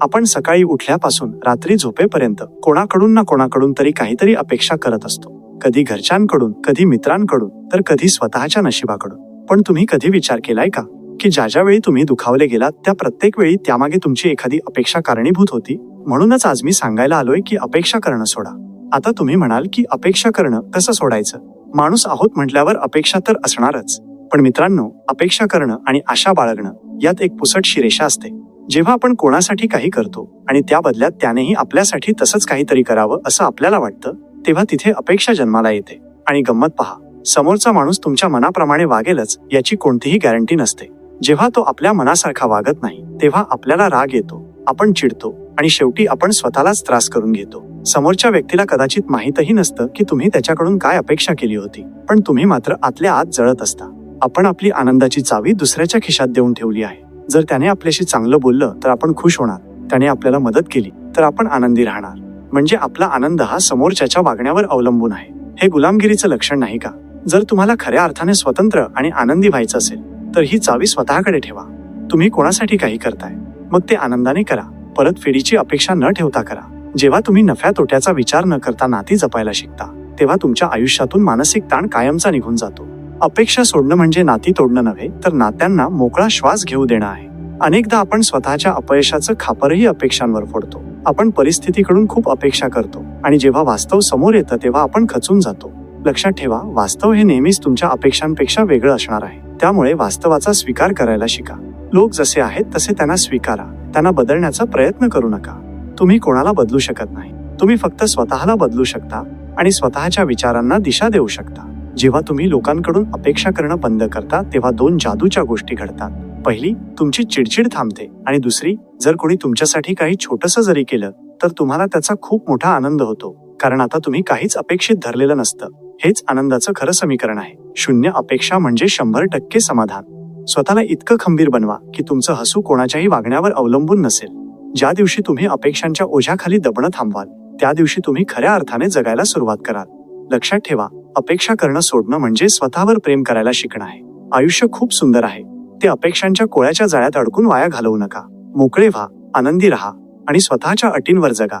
आपण सकाळी उठल्यापासून रात्री झोपेपर्यंत कोणाकडून ना कोणाकडून तरी काहीतरी अपेक्षा करत असतो. कधी घरच्यांकडून कधी मित्रांकडून तर कधी स्वतःच्या नशिबाकडून. पण तुम्ही कधी विचार केलाय का? की ज्या ज्या वेळी तुम्ही दुखावले गेलात त्या प्रत्येक वेळी त्यामागे तुमची एखादी अपेक्षा कारणीभूत होती? म्हणूनच आज मी सांगायला आलोय की अपेक्षा करणं सोडा. आता तुम्ही म्हणाल की अपेक्षा करणं कसं सोडायचं? माणूस आहोत म्हटल्यावर अपेक्षा तर असणारच. पण मित्रांनो अपेक्षा करणं आणि आशा बाळगणं यात एक पुसटशी रेषा असते. जेव्हा आपण कोणासाठी काही करतो आणि त्या बदल्यात त्यानेही आपल्यासाठी तसंच काहीतरी करावं असं आपल्याला वाटतं तेव्हा तिथे अपेक्षा जन्माला येते. आणि गंमत पहा समोरचा माणूस तुमच्या मनाप्रमाणे वागेलच याची कोणतीही गॅरंटी नसते. जेव्हा तो आपल्या मनासारखा वागत नाही तेव्हा आपल्याला राग येतो आपण चिडतो आणि शेवटी आपण स्वतःलाच त्रास करून घेतो. समोरच्या व्यक्तीला कदाचित माहीतही नसतं की तुम्ही त्याच्याकडून काय अपेक्षा केली होती पण तुम्ही मात्र आतल्या आत जळत असता. आपण आपली आनंदाची चावी दुसऱ्याच्या खिशात देऊन ठेवली आहे. जर त्याने आपल्याशी चांगलं बोललं तर आपण खुश होणार. त्याने आपल्याला मदत केली तर आपण आनंदी राहणार. म्हणजे आपला आनंद हा समोरच्याच्या वागण्यावर अवलंबून आहे. हे गुलामगिरीचं लक्षण नाही का? जर तुम्हाला खऱ्या अर्थाने स्वतंत्र आणि आनंदी व्हायचं असेल तर ही चावी स्वतःकडे ठेवा. तुम्ही कोणासाठी काही करताय? मग ते आनंदाने करा. परतफेडीची अपेक्षा न ठेवता करा. जेव्हा तुम्ही नफ्या तोट्याचा विचार न करता नाती जपायला शिकता तेव्हा तुमच्या आयुष्यातून मानसिक ताण कायमचा निघून जातो. अपेक्षा सोडणं म्हणजे नाती तोडणं नव्हे तर नात्यांना मोकळा श्वास घेऊ देणं आहे. अनेकदा आपण स्वतःच्या अपयशाचं खापरही अपेक्षांवर फोडतो. आपण परिस्थितीकडून खूप अपेक्षा करतो आणि जेव्हा वास्तव समोर येतं तेव्हा आपण खचून जातो. लक्षात ठेवा वास्तव हे नेहमीच तुमच्या अपेक्षांपेक्षा वेगळं असणार आहे. त्यामुळे वास्तवाचा स्वीकार करायला शिका. लोक जसे आहेत तसे त्यांना स्वीकारा. त्यांना बदलण्याचा प्रयत्न करू नका. तुम्ही कोणाला बदलू शकत नाही. तुम्ही फक्त स्वतःला बदलू शकता आणि स्वतःच्या विचारांना दिशा देऊ शकता. जेव्हा तुम्ही लोकांकडून अपेक्षा करणं बंद करता तेव्हा दोन जादूच्या गोष्टी घडतात. पहिली तुमची चिडचिड थांबते. आणि दुसरी जर कोणी तुमच्यासाठी काही छोटंसं जरी केलं तर तुम्हाला त्याचा खूप मोठा आनंद होतो. कारण आता तुम्ही काहीच अपेक्षित धरलेलं नसतं. हेच आनंदाचं खरं समीकरण आहे. शून्य अपेक्षा म्हणजे शंभर टक्के समाधान. स्वतःला इतकं खंबीर बनवा की तुमचं हसू कोणाच्याही वागण्यावर अवलंबून नसेल. ज्या दिवशी तुम्ही अपेक्षांच्या ओझ्याखाली दबणं थांबवाल त्या दिवशी तुम्ही खऱ्या अर्थाने जगायला सुरुवात कराल. लक्षात ठेवा अपेक्षा करणं सोडणं म्हणजे स्वतःवर प्रेम करायला शिकणं आहे. आयुष्य खूप सुंदर आहे. ते अपेक्षांच्या कोळ्याच्या जाळ्यात अडकून वाया घालवू नका. मोकळे व्हा आनंदी राहा आणि स्वतःच्या अटींवर जगा.